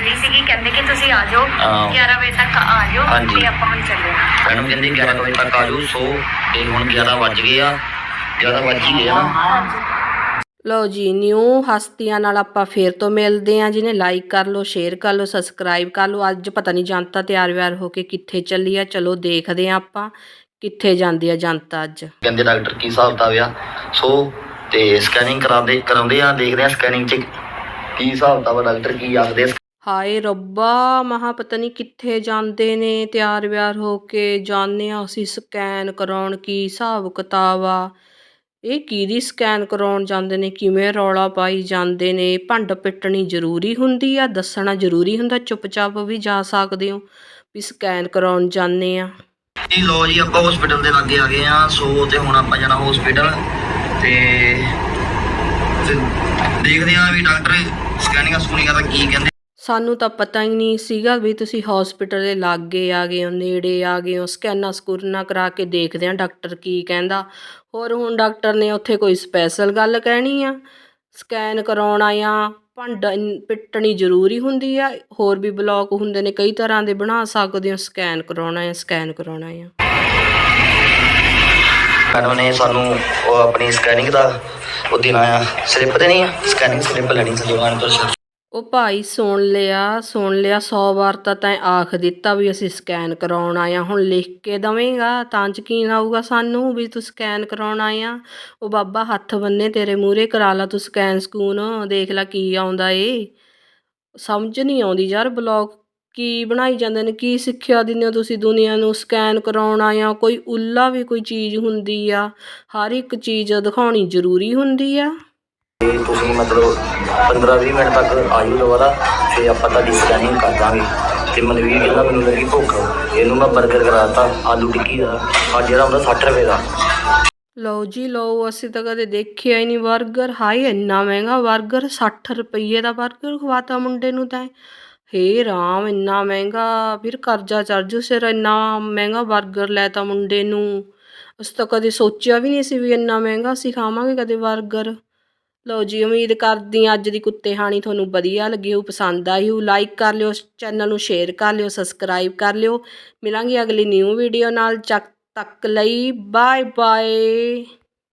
ਲਈ ਸੀਗੀ ਕਹਿੰਦੇ ਕਿ ਤੁਸੀਂ ਆ ਜਾਓ ਹਾਂ। 11 ਵਜੇ ਤੱਕ ਆ ਜਾਓ ਹਾਂਜੀ। ਤੇ ਆਪਾਂ ਹੁਣ ਚੱਲੇ ਹਾਂ। ਮੈਡਮ ਕਹਿੰਦੇ 11 ਵਜੇ ਤੱਕ ਆ ਜਾਓ ਸੋ ਤੇ ਹੁਣ 11 ਵੱਜ ਗਏ ਆ 11 ਵੱਜ ਹੀ ਗਏ ਆ ਨਾ। ਲਓ ਜੀ ਨਿਊ ਹਸਤੀਆਂ ਨਾਲ ਆਪਾਂ ਫੇਰ ਤੋਂ ਮਿਲਦੇ ਆਂ ਜਿਹਨੇ ਲਾਈਕ ਕਰ ਲਓ ਸ਼ੇਅਰ ਕਰ ਲਓ ਸਬਸਕ੍ਰਾਈਬ ਕਰ ਲਓ। ਅੱਜ ਪਤਾ ਨਹੀਂ ਜਨਤਾ ਤਿਆਰ ਵਿਆਰ ਹੋ ਕੇ ਕਿੱਥੇ ਚੱਲੀ ਆ। ਚਲੋ ਦੇਖਦੇ ਆਂ ਆਪਾਂ ਕਿੱਥੇ ਜਾਂਦੀ ਆ ਜਨਤਾ ਅੱਜ। ਕਹਿੰਦੇ ਡਾਕਟਰ ਕੀ ਹਿਸਾਬ ਦਾ ਆ? ਸੋ ਤੇ ਸਕੈਨਿੰਗ ਕਰਾਉਂਦੇ ਕਰਾਉਂਦੇ ਆ ਦੇਖਦੇ ਆ ਸਕੈਨਿੰਗ ਚ ਕੀ ਹਿਸਾਬ ਦਾ ਵਾ ਡਾਕਟਰ ਕੀ ਆਖਦੇ ਆ? ਹਾਏ ਰੱਬਾ, ਮਹਾ ਪਤਾ ਨਹੀਂ ਕਿੱਥੇ ਜਾਂਦੇ ਨੇ, ਤਿਆਰ ਵਿਆਰ ਹੋ ਕੇ ਜਾਂਦੇ ਹਾਂ ਅਸੀਂ ਸਕੈਨ ਕਰਾਉਣ ਕੀ ਹਿਸਾਬ ਕਿਤਾਬ ਆ। ਇਹ ਕਿਹਦੀ ਸਕੈਨ ਕਰਾਉਣ ਜਾਂਦੇ ਨੇ, ਕਿਵੇਂ ਰੌਲਾ ਪਾਈ ਜਾਂਦੇ ਨੇ? ਭੰਡ ਪਿੱਟਣੀ ਜ਼ਰੂਰੀ ਹੁੰਦੀ ਆ, ਦੱਸਣਾ ਜ਼ਰੂਰੀ ਹੁੰਦਾ, ਚੁੱਪਚਾਪ ਵੀ ਜਾ ਸਕਦੇ ਹੋ ਵੀ ਸਕੈਨ ਕਰਾਉਣ ਜਾਂਦੇ ਆ ਜੀ ਲੋ ਜੀ, ਆਪਾਂ ਹਸਪੀਟਲ ਦੇ ਲਾਗੇ ਆ ਗਏ ਆ ਸੋ ਤੇ ਹੁਣ ਆਪਾਂ ਜਾਣਾ ਹਸਪੀਟਲ ਤੇ ਤੇ ਦੇਖਦੇ ਆ ਵੀ ਡਾਕਟਰ ਸਕੈਨਿੰਗ ਸਕੂਨਿੰਗ ਦਾ ਕੀ ਕਹਿੰਦੇ ਸਾਨੂੰ ਤਾਂ ਪਤਾ ਹੀ ਨਹੀਂ ਸੀਗਾ ਵੀ ਤੁਸੀਂ ਹੋਸਪਿਟਲ ਦੇ ਲਾਗੇ ਆ ਗਏ ਹੋ, ਨੇੜੇ ਆ ਗਏ ਹੋ, ਸਕੈਨਾਂ ਸਕੂਨਾਂ ਕਰਾ ਕੇ ਦੇਖਦੇ ਆ ਡਾਕਟਰ ਕੀ ਕਹਿੰਦਾ। ਹੋਰ ਹੁਣ ਡਾਕਟਰ ਨੇ ਉੱਥੇ ਕੋਈ ਸਪੈਸ਼ਲ ਗੱਲ ਕਹਿਣੀ ਆ? ਸਕੈਨ ਕਰਾਉਣਾ ਆ ਭੰਡ ਪਿੱਟਣੀ ਜ਼ਰੂਰੀ ਹੁੰਦੀ ਆ, ਹੋਰ ਵੀ ਬਲੌਕ ਹੁੰਦੇ ਨੇ, ਕਈ ਤਰ੍ਹਾਂ ਦੇ ਬਣਾ ਸਕਦੇ ਹੋ, ਸਕੈਨ ਕਰਾਉਣਾ ਆ ਸਕੈਨ ਕਰਾਉਣਾ ਆ ਮੈਡਮ ਨੇ ਸਾਨੂੰ ਉਹ ਆਪਣੀ ਸਕੈਨਿੰਗ ਦਾ ਉਹ ਦੇਣਾ ਆ ਸਲਿੱਪ ਤੇ ਆ, ਸਕੈਨਿੰਗ ਸਲਿੱਪ ਲੈਣੀ ਸੀ ਦੁਕਾਨ ਤੋਂ ਉਹ ਭਾਈ ਸੁਣ ਲਿਆ ਸੁਣ ਲਿਆ 100 ਵਾਰ ਤਾਂ ਤੈਂ ਆਖ ਦਿੱਤਾ ਵੀ ਅਸੀਂ ਸਕੈਨ ਕਰਾਉਣ ਆਇਆ ਹੁਣ ਲਿਖ ਕੇ ਦਵੇਂਗਾ, ਤਾਂ ਯਕੀਨ ਆਊਗਾ ਸਾਨੂੰ ਵੀ ਤੂੰ ਸਕੈਨ ਕਰਾਉਣ ਆਇਆ ਉਹ ਬਾਬਾ ਹੱਥ ਬੰਨੇ ਤੇਰੇ ਮੂਹਰੇ, ਕਰਾ ਲਾ ਤੂੰ ਸਕੈਨ ਸਕੂਨ, ਦੇਖ ਲੈ ਕੀ ਆਉਂਦਾ ਏ। ਸਮਝ ਨਹੀਂ ਆਉਂਦੀ ਯਾਰ ਬਲੌਗ, ਕੀ ਬਣਾਈ ਜਾਂਦੇ ਨੇ, ਕੀ ਸਿੱਖਿਆ ਦਿੰਦੇ ਹੋ ਤੁਸੀਂ ਦੁਨੀਆ ਨੂੰ ਸਕੈਨ ਕਰਾਉਣ ਆਇਆ ਕੋਈ ਉੱਲਾ ਵੀ ਕੋਈ ਚੀਜ਼ ਹੁੰਦੀ ਆ, ਹਰ ਇੱਕ ਚੀਜ਼ ਦਿਖਾਉਣੀ ਜ਼ਰੂਰੀ ਹੁੰਦੀ ਆ। ਤੇ ਤੁਸੀਂ ਮਤਲਬ 15-20 ਮਿੰਟ ਤੱਕ ਆਇਓ ਦੁਬਾਰਾ ਤੇ ਆਪਾਂ ਤੁਹਾਡੀ ਸਕੈਨਿੰਗ ਕਰ ਦਾਂਗੇ। ਤੇ ਮਨਵੀਰ ਜਿਹੜਾ ਮੈਨੂੰ ਲੱਗੀ ਭੁੱਖ, ਇਹਨੂੰ ਮੈਂ 버ਗਰ ਕਰਾਤਾ, ਆਲੂ ਟਿੱਕੀ ਦਾ ਆ ਜਿਹੜਾ ਹੁੰਦਾ 60 ਰੁਪਏ ਦਾ। ਲਓ ਜੀ, ਲਓ, ਅਸੀਂ ਤਾਂ ਕਦੇ ਦੇਖਿਆ ਹੀ ਨਹੀਂ 버ਗਰ ਹਾਈ ਇੰਨਾ ਮਹਿੰਗਾ 버ਗਰ 60 ਰੁਪਏ ਦਾ 버ਗਰ ਖਵਾਤਾ ਮੁੰਡੇ ਨੂੰ ਤਾਂ। ਹੇ ਰਾਮ, ਇੰਨਾ ਮਹਿੰਗਾ, ਫਿਰ ਕਰਜ਼ਾ ਚਰਜੂ ਸਿਰ, ਇੰਨਾ ਮਹਿੰਗਾ 버ਗਰ ਲੈਤਾ ਮੁੰਡੇ ਨੂੰ। ਅਸੀਂ ਤਾਂ ਕਦੇ ਸੋਚਿਆ ਵੀ ਨਹੀਂ ਸੀ ਵੀ ਇੰਨਾ ਮਹਿੰਗਾ ਅਸੀਂ ਖਾਵਾਂਗੇ ਕਦੇ 버ਗਰ ਲਓ ਜੀ, ਉਮੀਦ ਕਰਦੀ ਹਾਂ ਅੱਜ ਦੀ ਕੁੱਤੇ ਹਾਣੀ ਤੁਹਾਨੂੰ ਵਧੀਆ ਲੱਗੀ ਹੋ ਪਸੰਦ ਆਈ ਹੋਊ ਲਾਈਕ ਕਰ ਲਿਓ ਚੈਨਲ ਨੂੰ ਸ਼ੇਅਰ ਕਰ ਲਿਓ ਸਬਸਕ੍ਰਾਈਬ ਕਰ ਲਿਓ। ਮਿਲਾਂਗੇ ਅਗਲੀ ਨਿਊ ਵੀਡੀਓ ਨਾਲ ਚੱਕ ਤੱਕ ਲਈ ਬਾਏ ਬਾਏ